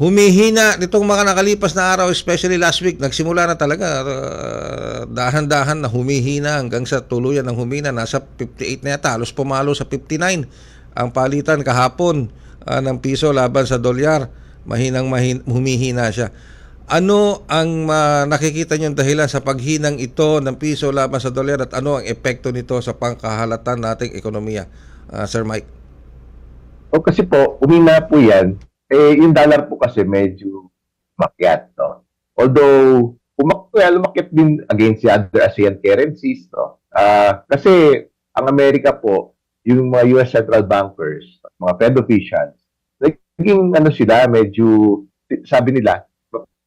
humihina nitong mga nakalipas na araw, especially last week, nagsimula na talaga uh, dahan-dahan na humihina hanggang sa tuluyan ng humina. Nasa 58 na yata, halos pumalo sa 59 ang palitan kahapon uh, ng piso laban sa dolyar. Mahinang mahin, humihina siya. Ano ang uh, nakikita niyong dahilan sa paghinang ito ng piso laban sa dolyar at ano ang epekto nito sa pangkahalatan nating ekonomiya? Uh, Sir Mike. O kasi po, umina po yan, eh, yung dollar po kasi medyo makyat, no? Although, umak well, lumakyat din against the other ASEAN currencies, no? Ah, kasi, ang Amerika po, yung mga US central bankers, mga Fed officials, naging, ano sila, medyo, sabi nila,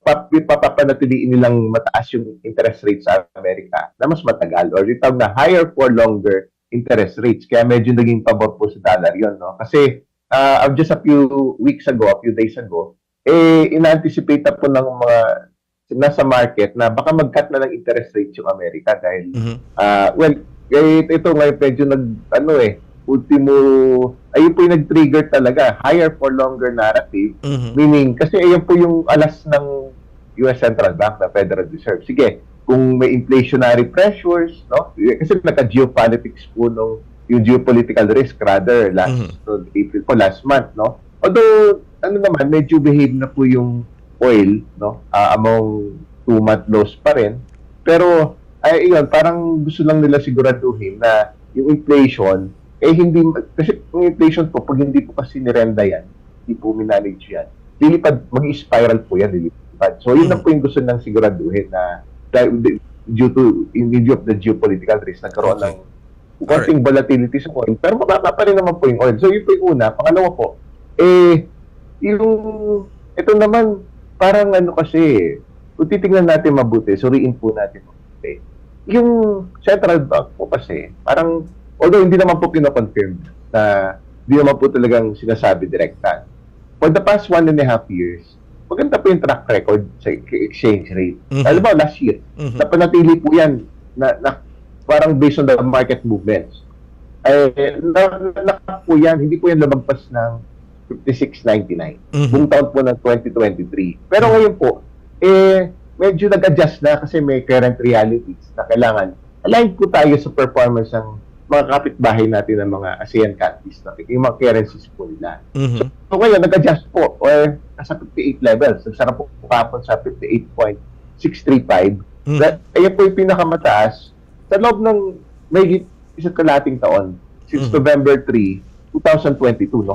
pap- papapanatiliin nilang mataas yung interest rates sa Amerika na mas matagal or yung na higher for longer interest rates. Kaya medyo naging pabor po sa dollar yon no? Kasi uh, just a few weeks ago, a few days ago, eh, in-anticipate na po ng mga nasa market na baka mag-cut na ng interest rates yung Amerika dahil, Mhm. ah, well, eh, ito ngayon medyo nag, ano eh, ultimo, ayun po yung nag-trigger talaga, higher for longer narrative, Mhm. meaning, kasi ayun po yung alas ng US Central Bank, na Federal Reserve. Sige, kung may inflationary pressures, no? Kasi naka-geopolitics po nung yung geopolitical risk rather last Mhm. no, April po last month, no? Although ano naman medyo behave na po yung oil, no? Ah, among two month lows pa rin. Pero ay yun, parang gusto lang nila siguraduhin na yung inflation eh hindi kasi yung inflation po pag hindi po kasi nirenda yan, hindi po minanage yan. Lilipad, mag-spiral po yan, lilipad. So yun Mhm. na po yung gusto nang siguraduhin na due to in view of the geopolitical risk nagkaroon Okay. ng konting volatility sa oil. Pero mababa pa rin naman po yung oil. So yun po yung una. Pangalawa po, eh, yung, ito naman, parang ano kasi, kung titignan natin mabuti, suriin po natin mabuti. Yung central bank po kasi, parang, although hindi naman po pinakonfirm na hindi naman po talagang sinasabi direkta. For the past one and a half years, maganda po yung track record sa exchange rate. Mhm. Alam mo, last year, Mhm. napanatili po yan na, na parang based on the market movements. Eh, na, na, na po yan, hindi po yan lumagpas ng 56.99. Mhm. Buong taon po ng 2023. Pero ngayon po, eh, medyo nag-adjust na kasi may current realities na kailangan align po tayo sa performance ng mga kapitbahay natin ng mga ASEAN countries, no? yung mga currencies po nila. Mhm. So ngayon, nag-adjust po or nasa 58 levels. Nagsara po po kapon sa 58.635. Mhm. That, ayan po yung pinakamataas sa loob ng may isa't kalating taon since Mhm. November 3, 2022, no?